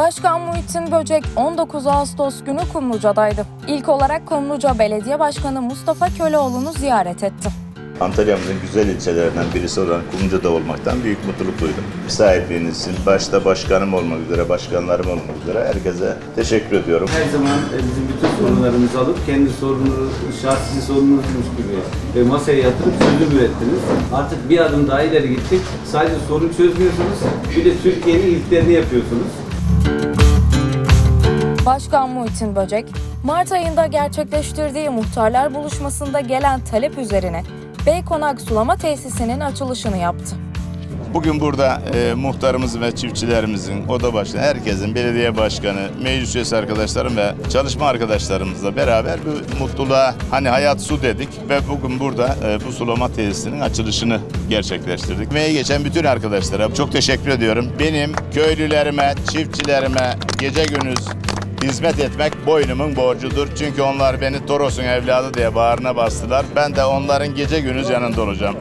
Başkan Muhittin Böcek 19 Ağustos günü Kumluca'daydı. İlk olarak Kumluca Belediye Başkanı Mustafa Köleoğlu'nu ziyaret etti. Antalya'mızın güzel ilçelerinden birisi olan Kumluca'da olmaktan büyük mutluluk duydum. Sahipliğiniz için başta başkanım olmak üzere, başkanlarım olmak üzere herkese teşekkür ediyorum. Her zaman e, bizim bütün sorunlarımızı alıp kendi sorununuz, şahsi sorununuzmuş gibi masaya yatırıp çözüm ürettiniz. Artık bir adım daha ileri gittik. Sadece sorun çözmüyorsunuz, bir de Türkiye'nin ilklerini yapıyorsunuz. Başkan Muhittin Böcek, Mart ayında gerçekleştirdiği muhtarlar buluşmasında gelen talep üzerine Beykonak Sulama Tesisi'nin açılışını yaptı. Bugün burada e, muhtarımızın ve çiftçilerimizin, oda başkanı, herkesin, belediye başkanı, meclis üyesi arkadaşlarım ve çalışma arkadaşlarımızla beraber bu mutluluğa hani hayat su dedik ve bugün burada e, bu sulama tesisinin açılışını gerçekleştirdik. Emeği geçen bütün arkadaşlara çok teşekkür ediyorum. Benim köylülerime, çiftçilerime gece gündüz Hizmet etmek boynumun borcudur. Çünkü onlar beni Toros'un evladı diye bağrına bastılar. Ben de onların gece gündüz yanında olacağım.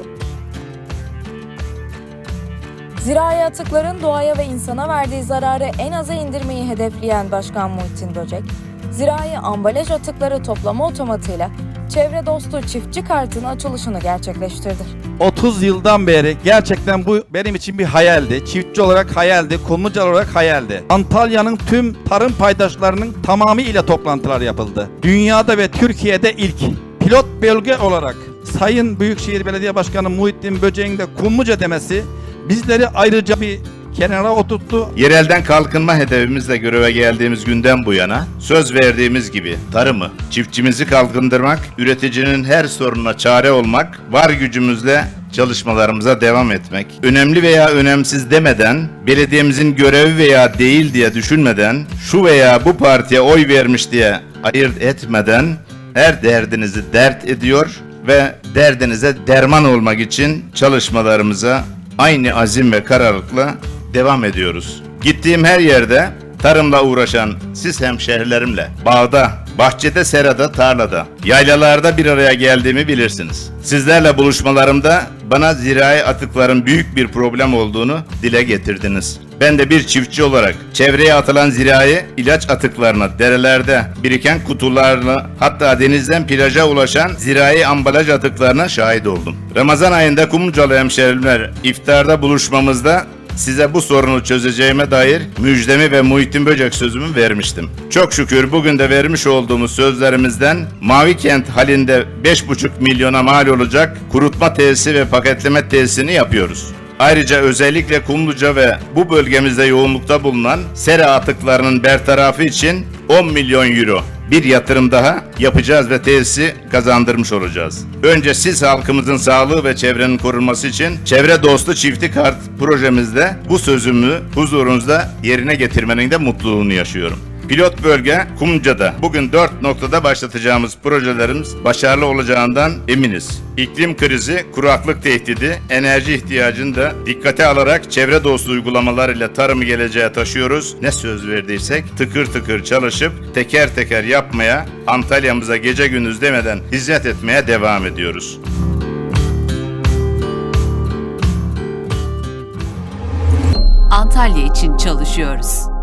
Zirai atıkların doğaya ve insana verdiği zararı en aza indirmeyi hedefleyen Başkan Muhittin Böcek, zirai ambalaj atıkları toplama otomatıyla çevre dostu çiftçi kartının açılışını gerçekleştirdi. 30 yıldan beri gerçekten bu benim için bir hayaldi. Çiftçi olarak hayaldi, kumluca olarak hayaldi. Antalya'nın tüm tarım paydaşlarının tamamı ile toplantılar yapıldı. Dünyada ve Türkiye'de ilk pilot bölge olarak Sayın Büyükşehir Belediye Başkanı Muhittin Böcek'in de kumluca demesi bizleri ayrıca bir kenara oturttu. Yerelden kalkınma hedefimizle göreve geldiğimiz günden bu yana söz verdiğimiz gibi tarımı, çiftçimizi kalkındırmak, üreticinin her sorununa çare olmak, var gücümüzle çalışmalarımıza devam etmek. Önemli veya önemsiz demeden, belediyemizin görevi veya değil diye düşünmeden, şu veya bu partiye oy vermiş diye ayırt etmeden her derdinizi dert ediyor ve derdinize derman olmak için çalışmalarımıza aynı azim ve kararlılıkla devam ediyoruz. Gittiğim her yerde tarımla uğraşan siz hemşehrilerimle bağda, bahçede, serada, tarlada, yaylalarda bir araya geldiğimi bilirsiniz. Sizlerle buluşmalarımda bana zirai atıkların büyük bir problem olduğunu dile getirdiniz. Ben de bir çiftçi olarak çevreye atılan zirai ilaç atıklarına, derelerde biriken kutularla hatta denizden plaja ulaşan zirai ambalaj atıklarına şahit oldum. Ramazan ayında Kumlucalı hemşehriler iftarda buluşmamızda size bu sorunu çözeceğime dair müjdemi ve Muhittin Böcek sözümü vermiştim. Çok şükür bugün de vermiş olduğumuz sözlerimizden Mavi Kent halinde 5,5 milyona mal olacak kurutma tesisi ve paketleme tesisini yapıyoruz. Ayrıca özellikle Kumluca ve bu bölgemizde yoğunlukta bulunan sera atıklarının bertarafı için 10 milyon euro bir yatırım daha yapacağız ve tesisi kazandırmış olacağız. Önce siz halkımızın sağlığı ve çevrenin korunması için Çevre Dostu Çifti Kart projemizde bu sözümü huzurunuzda yerine getirmenin de mutluluğunu yaşıyorum. Pilot bölge Kumca'da. Bugün 4 noktada başlatacağımız projelerimiz başarılı olacağından eminiz. İklim krizi, kuraklık tehdidi, enerji ihtiyacını da dikkate alarak çevre dostu uygulamalar ile tarımı geleceğe taşıyoruz. Ne söz verdiysek tıkır tıkır çalışıp teker teker yapmaya, Antalya'mıza gece gündüz demeden hizmet etmeye devam ediyoruz. Antalya için çalışıyoruz.